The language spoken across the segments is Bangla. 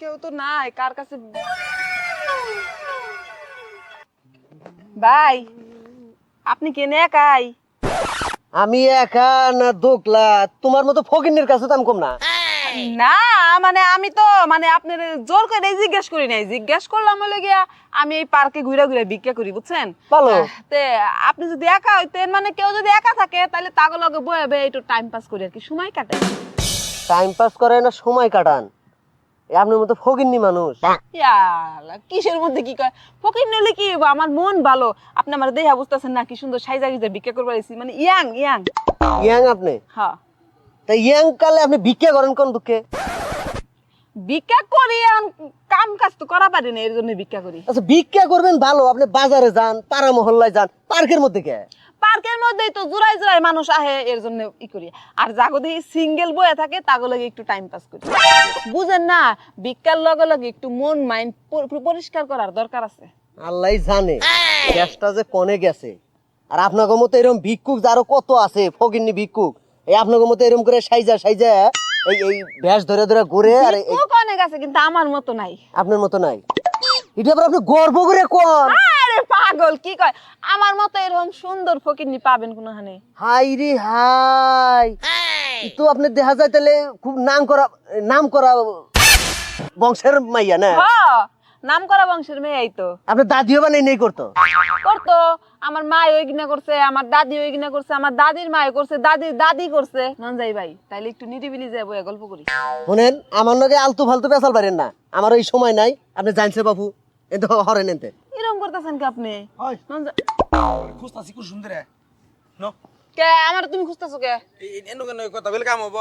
কেউ তো নাই কার কাছে ভাই আপনি কেনে একাই? আমি একা না দোকলা তোমার মতো ফকিনের কাছে দাম কম না। না মানে আমি তো মানে আপনার জোর করে জিজ্ঞেস করি নাই। জিজ্ঞেস করলাম হলে গিয়া আমি এই পার্কে ঘুরে ঘুরে ভিক্ষা করি বুঝছেন? ভালো। তে আপনি যদি একা হইতেন মানে কেউ যদি একা থাকে তাহলে তাগো লগে বয়ে বয়ে একটু টাইম পাস করি আর কি সময় কাটে টাইম পাস করে না সময় কাটান। আপনার মতো ফকিন্নি মানুষ। কিসের মধ্যে কি কয়? ফকির নিলে কি? আমার মন ভালো। আপনি আমার অবস্থা বুঝতেছেন না কি সুন্দর সাইজা গিজা ভিক্ষা করবার আইছি। মানে ইয়াং ইয়াং। ইয়াং আপনি? হ্যাঁ তা ইয়াং কালে আপনি ভিক্ষা করেন কোন দুঃখে? ভিক্ষা করি কাম কাজ তো করা পারি না এর জন্য ভিক্ষা করি। আচ্ছা ভিক্ষা করবেন ভালো আপনি বাজারে যান পাড়া মহল্লায় যান পার্কের মধ্যে কে? পার্কের মধ্যেই তো জোড়াই জোড়াই মানুষ আহে এর জন্য ই করি। আর জাগো দেখি সিঙ্গেল বয়ে থাকে তাগো লাগে একটু টাইম পাস করি। বুঝেন না ভিক্ষার লগে লগে একটু মন মাইন্ড পরিষ্কার করার দরকার আছে। আল্লাহ জানে গ্যাসটা যে কনে গেছে। আর আপনার মতো এরকম ভিক্ষুক যারও কত আছে ফকিন্নি ভিক্ষুক এই আপনার মতো এরকম করে সাইজা সাইজা এই এই ব্যাস ধরে ধরে ঘুরে আর এই- ভিক্ষুক অনেক আছে কিন্তু আমার মতো নাই। আপনার মতো নাই। এটা আবার আপনি গর্ব করে কোন। আরে পাগল কি কয়? আমার মতো এরকম সুন্দর ফকিরনি পাবেন কোনখানে? হাই রে হাই। তো আপনি দেখা যায় তাহলে খুব নাম করা নাম করা বংশের মাইয়া না? হ। নাম করা বংশের মেয়ে এই তো আপনার দাদিও বানাই নেই করতো? করতো। আমার মা ওই কিনা করছে আমার দাদি ওই কিনা করছে আমার দাদির মা করছে দাদির দাদি করছে। ননজাই ভাই তাইলে একটু নিরিবিলি যাব গল্প করি। শোনেন আমার লগে আলতু ফালতু পেশাল পারেন না। আমার ওই সময় নাই আপনি জানছে বাবু এতে হরেন এতে এরকম করতেছেন কি আপনি? হয়। খুঁজতাছি খুব সুন্দর। ন। কে? আমার তুমি খুঁজতেছো কে? কেন কথা বলে কাম হব?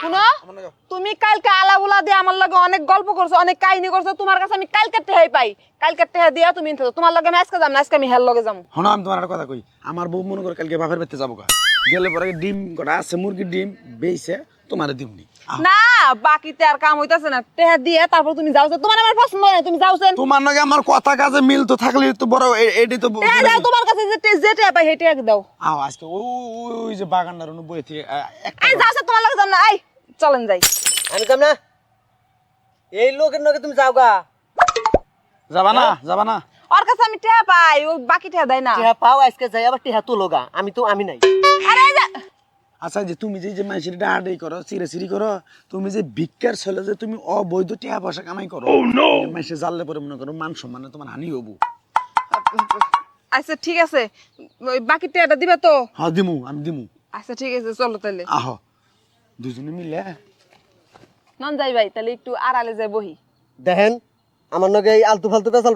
শুনো তুমি কালকে আলাবুলা দিয়ে আমার লগে অনেক গল্প করছ অনেক কাহিনী করছ তোমার কাছে আমি কালকে টেহাই পাই। কালকে দিয়া তুমি নিতে যাও। তোমার লগে আমি আজকে যাম না আজকে আমি লগে যাম। হন আমি তোমার একটা কথা কই। আমার বউ মনে করে কালকে বাপের বাড়িতে যাব কা গেলে পরে ডিম কটা আছে মুরগির ডিম বেইছে তোমার দিমনি। না বাকিতে আর কাম হইতাছে না। টেহা দিয়ে তারপর তুমি যাও তোমার আমার পছন্দ না তুমি যাওছেন তোমার নাকি আমার কথা কাজে মিল তো থাকলে তো বড় এ- এটি তো দাও তোমার কাছে যে যে টেহা পাই টেহা দাও। আও আজকে ওই যে বাগানটার অনু বই থেকে আই যাওছে তোমার লগে যাম না আই চলেন যাই। আমি কাম না? এই লোকের লগে তুমি যাও গা। যাবা না যাবা না। ওর কাছে আমি টেহা পাই ও বাকি টেহা দেয় না। টিহা পাও আজকে যাই আবার টিহা তুলো গা। আমি তো আমি নাই। আরে আচ্ছা যে তুমি যে যে মানুষের ডাহাডি করো চিরি করো তুমি যে ভিক্ষার ছেলে যে তুমি অবৈধ টিয়া পয়সা কামাই করো মানুষে জানলে পরে মনে করো মান সম্মানে তোমার হানি হব। আচ্ছা ঠিক আছে। ওই বাকি টেহাটা দিবে তো? হ্যাঁ দিমু আমি দিমু। আচ্ছা ঠিক আছে চলো তাহলে আহ। দুজনে মিলে? নন যাই ভাই তাহলে একটু আড়ালে যাই বহি। দেখেন আমার লগে এই আলতু ফালতু পেশাল